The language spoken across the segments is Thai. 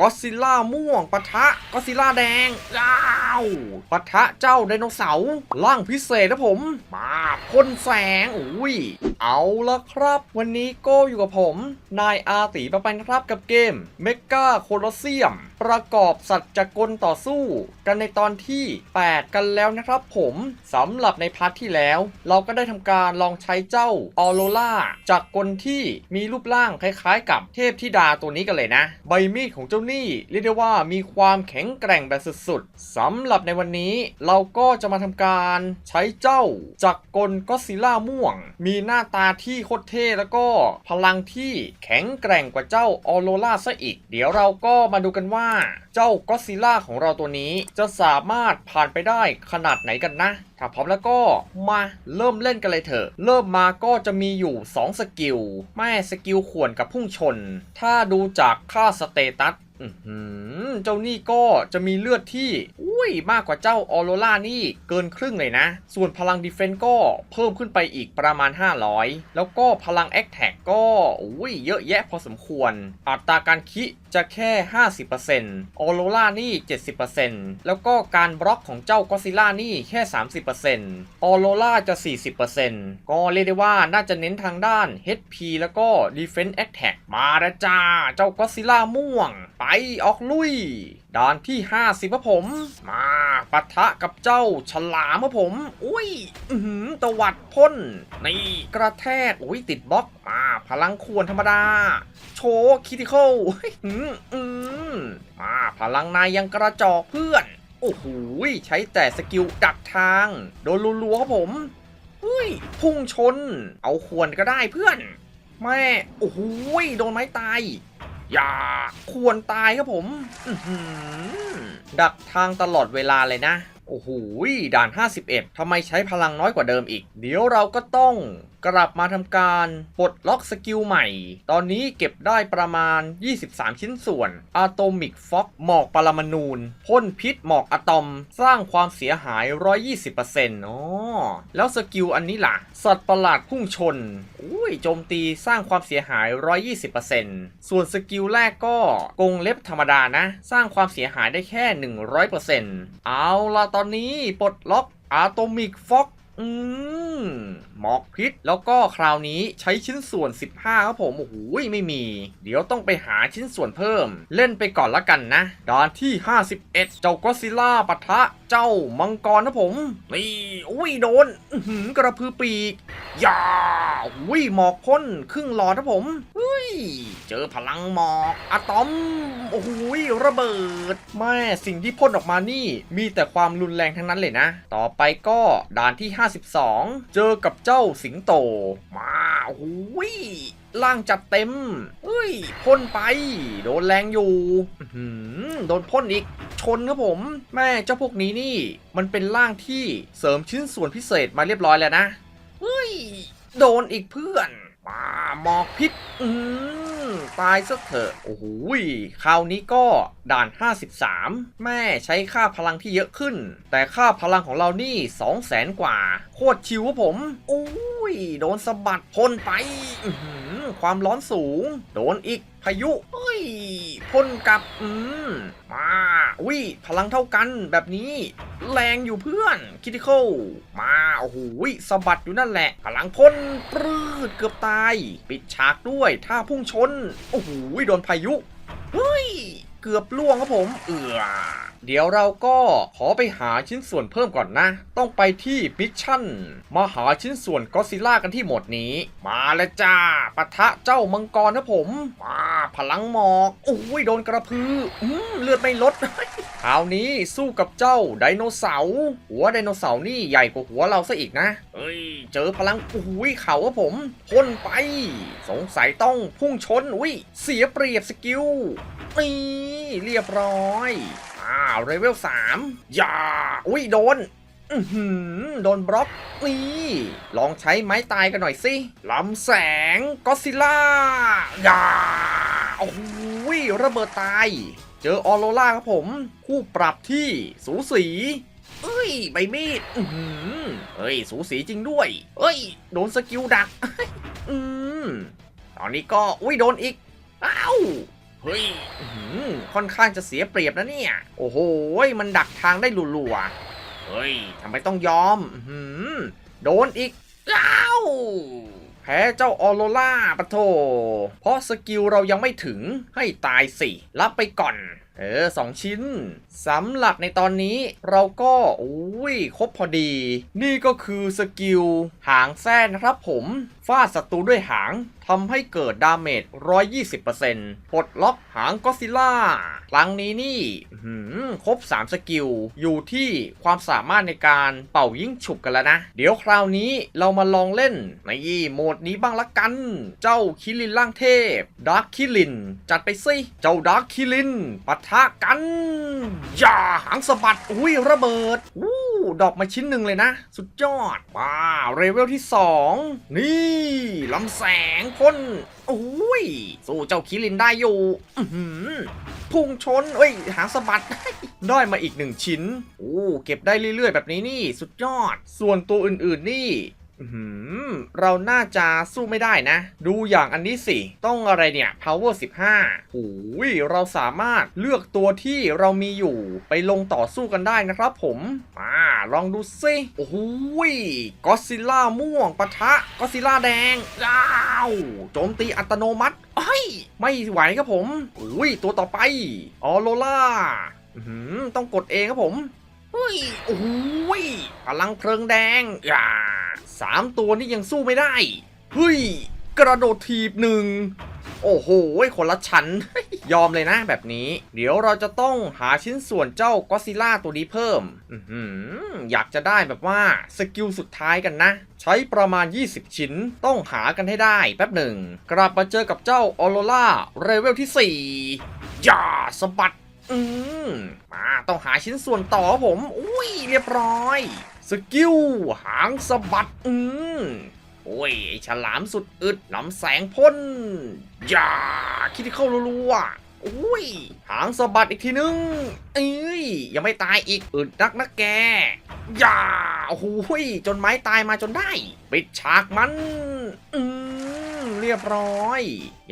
ก็อซิลล่าม่วงปะทะก็อซิลล่าแดงอ้าวปะทะเจ้าไดโนเสาร์ร่างพิเศษนะผม มาพ่นแสงอุ้ยเอาละครับ วันนี้โก็อยู่กับผม นายอาตีประปันครับกับเกมเมกาโคลอเซียม ประกอบสัจจกลต่อสู้ กันในตอนที่ 8 กันแล้วนะครับผมสำหรับในพาร์ทที่แล้ว เราก็ได้ทำการลองใช้เจ้าออโรล่าจากกลที่มีรูปร่างคล้ายๆ กับเทพธิดาตัวนี้กันเลยนะ ใบมีดของเจ้านี่เรียกได้ว่ามีความแข็งแกร่งแบบสุดๆสำหรับในวันนี้เราก็จะมาทำการใช้เจ้าจากกลก็ซิล่าม่วง มีหน้าตาที่โคตรเท่แล้วก็พลังที่แข็งแกร่งกว่าเจ้าออโรล่าซะอีก เดี๋ยวเราก็มาดูกันว่าเจ้าก็ซิล่าของเราตัวนี้จะสามารถผ่านไปได้ขนาดไหนกันนะ ถ้าพร้อมแล้วก็มาเริ่มเล่นกันเลยเถอะ เริ่มมาก็จะมีอยู่ 2 สกิล แม่สกิลข่วนกับพุ่งชน ถ้าดูจากค่าสเตตัสเจ้านี่ก็จะมีเลือดที่ อุ้ยมากกว่าเจ้าออโรล่านี่เกินครึ่งเลยนะ ส่วนพลังดีเฟนก็เพิ่มขึ้นไปอีกประมาณ 500 แล้วก็พลังแอคแท็กก็ อุ้ยเยอะแยะพอสมควร อัตราการคิ จะแค่ 50%ออโรล่านี่ 70%แล้วก็การบล็อกของเจ้าก็ซิล่านี่แค่ 30%ออโรล่าจะ 40%ก็เรียกได้ว่าน่าจะเน้นทางด้าน HP แล้วก็ Defense Attack มาแล้วจ้า เจ้าก็ซิล่าม่วง ไปออกลุยด่านที่ 50ครับผม มาปะทะกับเจ้าฉลามครับผม อุ้ยอือหือตวัดพ่น นี่กระแทกอุ้ยติดบล็อกมาพลังควรธรรมดา โชว์คิติคอลอืมอืมาพลังนายยังกระจอกเพื่อน โอ้โหใช้แต่สกิลดักทาง โดนรัวๆครับผมเฮ้ยพุ่งชน เอาควรก็ได้เพื่อน แม่ โอ้โหโดนไม้ตาย อย่าควรตายครับผมดักทางตลอดเวลาเลยนะ โอ้โหด่าน 51ทำไมใช้พลังน้อยกว่าเดิมอีก เดี๋ยวเราก็ต้องกลับมาทำการปลดล็อกสกิลใหม่ ตอนนี้เก็บได้ประมาณ 23 ชิ้นส่วนอะโตมิกฟ็อกหมอกปรมาณูนพ่นพิษหมอกอะตอม สร้างความเสียหาย 120%อ๋อแล้วสกิลอันนี้ล่ะ สัตว์ประหลาดพุ่งชนอุ้ ยโจมตีสร้างความเสียหาย 120%ส่วนสกิลแรกก็กงเล็บธรรมดานะ สร้างความเสียหายได้แค่ 100%เอาล่ะตอนนี้ปลดล็อกอะตอมิกฟ็อก อืมหมอกพิษ แล้วก็คราวนี้ใช้ชิ้นส่วน 15 ครับผม โอ้โหไม่มี เดี๋ยวต้องไปหาชิ้นส่วนเพิ่ม เล่นไปก่อนละกันนะด่านที่ 51 เจ้าก็ซิล่าปะทะ เจ้ามังกรนะผม นี่ อุ้ยโดนหือกระพือปีกย่าอุ้ยหมอกพ่นครึ่งหลอดนะผมเฮ้ย เจอพลังหมอกอะตอม โอ้โหระเบิด แม่สิ่งที่พ่นออกมานี่ มีแต่ความรุนแรงทั้งนั้นเลยนะ ต่อไปก็ด่านที่52 เจอกับเจ้าสิงโต มาโอ้โหล่างจัดเต็มเฮ้ยพ่นไป โดนแรงอยู่อื้อหือโดนพ่นอีก ชนครับผม แม่เจ้าพวกนี้นี่ มันเป็นร่างที่เสริมชิ้นส่วนพิเศษมาเรียบร้อยแล้วนะ เฮ้ย โดนอีกเพื่อนมาหมอกพิษ อืม ตายซะเถอะ โอ้โหคราวนี้ก็ด่าน 53 แม่ใช้ค่าพลังที่เยอะขึ้น แต่ค่าพลังของเรานี่ 2 0 0แสนกว่า โคตรชิวผมอุ้ ยโดนสะบัดพ่นไปความร้อนสูง โดนอีกพายุเฮ้ยพ่นกลับ อืม มาอุ้ยพลังเท่ากันแบบนี้ แรงอยู่เพื่อนคิติคอลมาโอ้โหสะบัดอยู่นั่นแหละ พลังพ่นปรืดเกือบตาย ปิดฉากด้วยท่าพุ่งชน โอ้โหโดนพายุ เฮ้ย เกือบล่วงครับผม เอือ เดี๋ยวเราก็ขอไปหาชิ้นส่วนเพิ่มก่อนนะ ต้องไปที่มิชชั่น มาหาชิ้นส่วนก็ซิล่ากันที่หมดนี้ มาแล้วจ้าปะทะเจ้ามังกรนะผม มาพลังหมอกโอ้ยโดนกระพืออืมเลือดไม่ลดคราวนี้สู้กับเจ้าไดโนเสาร์หัวไดโนเสาร์นี่ใหญ่กว่าหัวเราซะอีกนะเอ้ย เจอพลังอุ้ยเข่าครับผมพ่นไป สงสัยต้องพุ่งชนอุ้ยเสียเปรียบสกิลนี่เรียบร้อย อ้าวเลเวล3อย่า อุ้ยโดนอือหือโดนบล็อกนี่ลองใช้ไม้ตายกันหน่อยสิลำแสงก็ซิล่าอย่าโอ้โหระเบิดตาย เจอออโรล่าครับผม คู่ปรับที่สูสีเอ้ยใบมีดอือหือเอ้ย สูสีจริงด้วย เอ้ย โดนสกิลดัก อืม ตอนนี้ก็ อุ้ย โดนอีก อ้าว เฮ้ยอื้อหือค่อนข้างจะเสียเปรียบนะเนี่ย โอ้โห มันดักทางได้ลัวๆเฮ้ยทำไมต้องยอมอื้อหือโดนอีกอ้าวแพ้เจ้าออโรล่าปะโถเพราะสกิลเรายังไม่ถึงให้ตายสิ รับไปก่อน เออสองชิ้นสำหรับในตอนนี้เราก็อุ้ยครบพอดี นี่ก็คือสกิลหางแส้นะครับผมฟาดศัตรูด้วยหางทำให้เกิดดาเมจ 120%ปลดล็อกหางก็ซิล่า ครั้งนี้นี่หือครบ 3 สกิล อยู่ที่ความสามารถในการเป่ายิ่งฉุบกันแล้วนะ เดี๋ยวคราวนี้เรามาลองเล่นในโหมดนี้บ้างละกัน เจ้าคิรินล่างเทพดาร์คคิริน จัดไปสิ เจ้าดาร์คคิรินปะทะกันอย่าหางสะบัดอุ้ยระเบิดอู้ดอกมาชิ้นหนึ่งเลยนะ สุดยอดว้าเรเวลที่ 2 นี่ลำแสงพ่นอุ้ยสู้เจ้าคิรินได้อยู่อื้อหือพุ่งชนเอ้ย หางสะบัดได้มาอีกหนึ่งชิ้นโอ้เก็บได้เรื่อยๆ แบบนี้นี่ สุดยอด ส่วนตัวอื่นๆนี่ เราน่าจะสู้ไม่ได้นะ ดูอย่างอันนี้สิ ต้องอะไรเนี่ย power 15โอ้ยเราสามารถเลือกตัวที่เรามีอยู่ไปลงต่อสู้กันได้นะครับผมมาลองดูสิโอ้โหก็ซิล่าม่วงปะทะก็ซิล่าแดงอ้าวโจมตีอัตโนมัติเอ้ยไม่ไหวครับผมอุ้ยตัวต่อไปออโรล่าต้องกดเองครับผมเฮ้ยโอ้โหยพลังเพลิงแดงอย่า สามตัวนี่ยังสู้ไม่ได้ เฮ้ย กระโดดทีบหนึ่ง โอ้โหคนละชั้น ยอมเลยนะแบบนี้ เดี๋ยวเราจะต้องหาชิ้นส่วนเจ้าก็ซิล่าตัวนี้เพิ่มอยากจะได้แบบว่าสกิลสุดท้ายกันนะ ใช้ประมาณ 20 ชิ้นต้องหากันให้ได้แป๊บหนึ่ง กลับมาเจอกับเจ้าออโรล่าเรเวลที่4อย่าสะบัด อืมมาต้องหาชิ้นส่วนต่อผม อุ้ยเรียบร้อย สกิลหางสะบัดอืมโอ้ยไอ้ฉลามสุดอึดลำแสงพ่นอย่าคิดที่เข้ารัวๆอุ้ย หางสะบัดอีกทีนึง เอ้ยยังไม่ตายอีกอึดนักนะแกอย่าโอ้โหยจนไม้ตายมาจนได้ ปิดฉากมัน อืมเรียบร้อย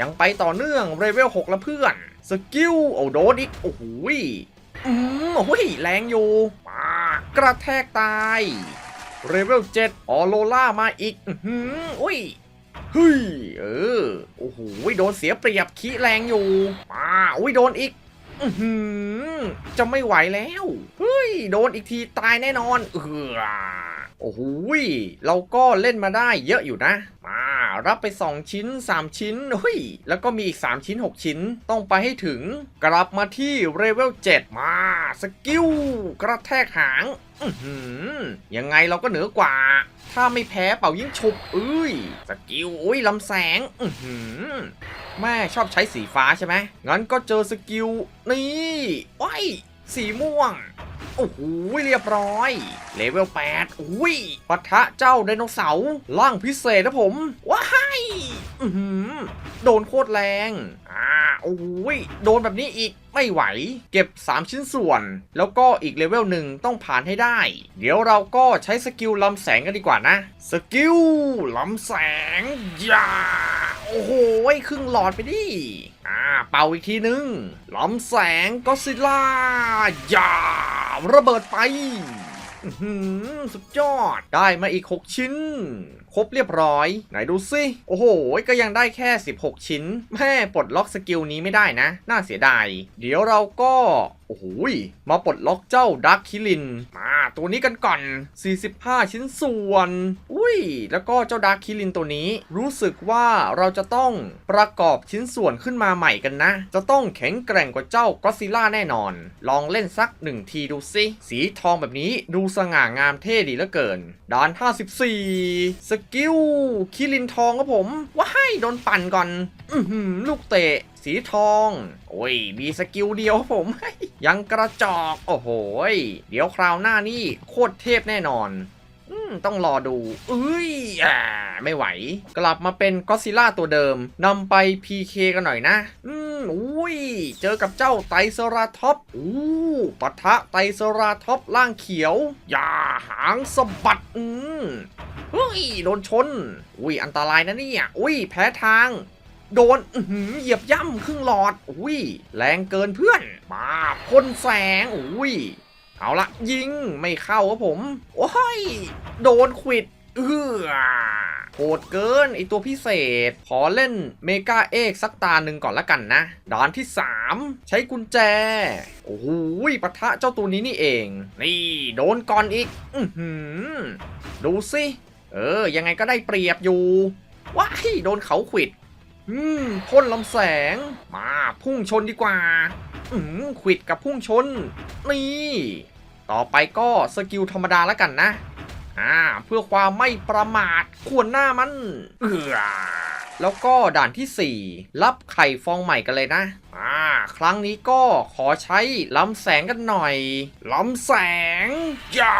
ยังไปต่อเนื่องเรเวล6แล้วเพื่อน สกิลโอ้โดนอีก โอ้โหยอืมโอ้ยแรงอยู่มา กระแทกตายเรเวล 7 ออโลล่ามาอีก อืออุ้ยเฮ้ย เออ โอ้โห โดนเสียเปรียบขี้แรงอยู่มาอุ้ย โดนอีกอือหือจะไม่ไหวแล้ว เฮ้ย โดนอีกทีตายแน่นอน เออ โอ้โหยเราก็เล่นมาได้เยอะอยู่นะ มารับไป 2 ชิ้น 3 ชิ้นเฮ้ยแล้วก็มีอีก 3 ชิ้น 6 ชิ้น ต้องไปให้ถึง กลับมาที่เรเวล 7 มา สกิล กระแทกหางยังไงเราก็เหนือกว่า ถ้าไม่แพ้เป่ายิ่งฉุบเอ้ย สกิลอุ้ยลำแสง อืแม่ชอบใช้สีฟ้าใช่ไหมงั้นก็เจอสกิล นี่ว้าย สีม่วง โอ้โหเรียบร้อย เลเวล8อุ้ยปะทะเจ้าไดโนเสาร์ล่างพิเศษนะผม ว้ายอือหือโดนโคตรแรง โอ้ยโดนแบบนี้อีกไม่ไหว เก็บ 3 ชิ้นส่วน แล้วก็อีกเลเวลหนึ่งต้องผ่านให้ได้ เดี๋ยวเราก็ใช้สกิลลำแสงกันดีกว่านะ สกิลลำแสงอย่าโอ้โหครึ่งหลอดไปดิอ่าเป่าอีกทีนึงลำแสงก็ซิล่าอย่าระเบิดไป สุดยอด ได้มาอีก 6 ชิ้น ครบเรียบร้อย ไหนดูสิ โอ้โห ก็ยังได้แค่ 16 ชิ้น แม่ปลดล็อกสกิลนี้ไม่ได้นะ น่าเสียดาย เดี๋ยวเราก็ อ้โหมาปลดล็อกเจ้าดักคิลิน มาตัวนี้กันก่อน 45 ชิ้นส่วน อุ้ย แล้วก็เจ้าดักคิลินตัวนี้ รู้สึกว่าเราจะต้องประกอบชิ้นส่วนขึ้นมาใหม่กันนะ จะต้องแข็งแกร่งกว่าเจ้าก็ซิล่าแน่นอน ลองเล่นสักหนึ่งทีดูสิ สีทองแบบนี้ดูสง่างามเท่ดีเหลือเกินด่าน 54 สกิลคิรินทองครับผม ว้ายโดนปั่นก่อน อือหือลูกเตะ สีทอง โอ้ย มีสกิลเดียวผม ยังกระจอก โอ้โหยเดี๋ยวคราวหน้านี่โคตรเทพแน่นอนอืมต้องรอดูเอ้ยอ่า ไม่ไหว กลับมาเป็นก็ซิล่าตัวเดิมนำไป PK กันหน่อยนะ อืมอุ้ย เจอกับเจ้าไตเซราท็อปอู้ปะทะไตเซราท็อปล่างเขียว อย่าหางสะบัด อืมเฮ้ย โดนชน อุ้ย อันตรายนะเนี่ย อุ้ย แพ้ทาง โดนเหยียบย่ำครึ่งหลอดอุ้ยแรงเกินเพื่อน มาพ่นแสงอุ้ยเอาละยิงไม่เข้าครับผม โอ้ย โดนขวิดเออโหดเกินไอตัวพิเศษ ขอเล่นเมกาเอกสักตาหนึ่งก่อนละกันนะ ด่านที่ 3 ใช้กุญแจ โอ้โหปะทะเจ้าตัวนี้นี่เอง นี่ โดนก่อนอีก อือหือดูสิ เออ ยังไงก็ได้เปรียบอยู่ ว้าย โดนเขาขวิด อืมพ่นลำแสง มาพุ่งชนดีกว่า อืมขวิดกับพุ่งชน นี่ ต่อไปก็สกิลธรรมดาแล้วกันนะ อ่า เพื่อความไม่ประมาทควรหน้ามัน เอือแล้วก็ด่านที่ 4 รับไข่ฟองใหม่กันเลยนะ อ่า ครั้งนี้ก็ขอใช้ลำแสงกันหน่อยลำแสงยา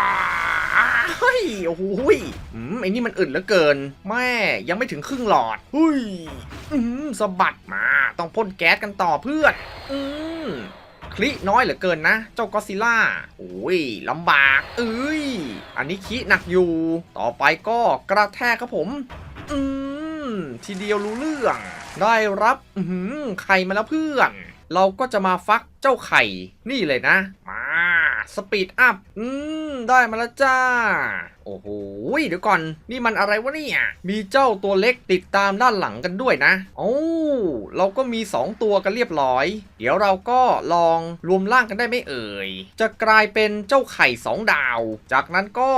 เฮ้ยโอ้โหยอืมไอ้นี่มันอึดเหลือเกิน แม่ยังไม่ถึงครึ่งหลอดเฮ้ยอืมสะบัดมา ต้องพ่นแก๊สกันต่อเพื่อนอืมคลิน้อยเหลือเกินนะ เจ้ากอดซิล่าโอ้ยลำบาก เอ้ย อันนี้คิหนักอยู่ ต่อไปก็กระแทกครับผม อืม ทีเดียวรู้เรื่อง ได้รับ อือหือไข่มาแล้วเพื่อน เราก็จะมาฟักเจ้าไข่ นี่เลยนะ มา สปีดอัพ อืม ได้มาแล้วจ้าโอ้โหเดี๋ยวก่อน นี่มันอะไรวะเนี่ย มีเจ้าตัวเล็กติดตามด้านหลังกันด้วยนะโอ้เราก็มี 2 ตัวกันเรียบร้อย เดี๋ยวเราก็ลองรวมร่างกันได้ไหม่เอ่ย จะกลายเป็นเจ้าไข่ 2 ดาว จากนั้นก็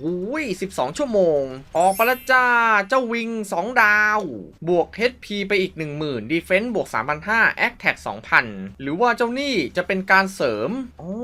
หูย12 ชั่วโมง ออกไปแล้วจ้า เจ้าวิง 2 ดาว บวก HP ไปอีก 10,000 Defense บวก 3,500 Attack 2,000 หรือว่าเจ้านี่จะเป็นการเสริม โอ้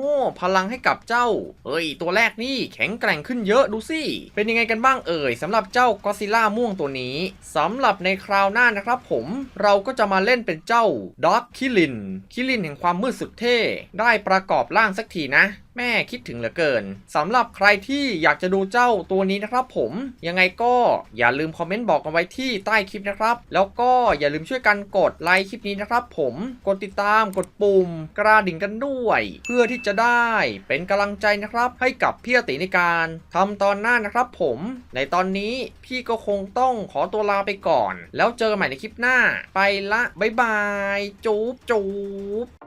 พลังให้กับเจ้าเฮ้ย ตัวแรกนี่แข็งแกร่งขึ้นเยอะดูสิเป็นยังไงกันบ้างเอ่ยสำหรับเจ้ากอซิล่าม่วงตัวนี้สำหรับในคราวหน้านะครับผมเราก็จะมาเล่นเป็นเจ้าด็อกคิลินคิลินแห่งความมืดสุดเท่ ได้ประกอบร่างสักทีนะ แม่คิดถึงเหลือเกินสำหรับใครที่อยากจะดูเจ้าตัวนี้นะครับผมยังไงก็อย่าลืมคอมเมนต์บอกกันไว้ที่ใต้คลิปนะครับ แล้วก็อย่าลืมช่วยกันกดไลค์คลิปนี้นะครับผมกดติดตามกดปุ่มกระดิ่งกันด้วย เพื่อที่จะได้เป็นกำลังใจนะครับ ให้กับพี่อติในการทำตอนหน้านะครับผมในตอนนี้พี่ก็คงต้องขอตัวลาไปก่อน แล้วเจอกันใหม่ในคลิปหน้า ไปละบ๊ายบาย จูบจูบ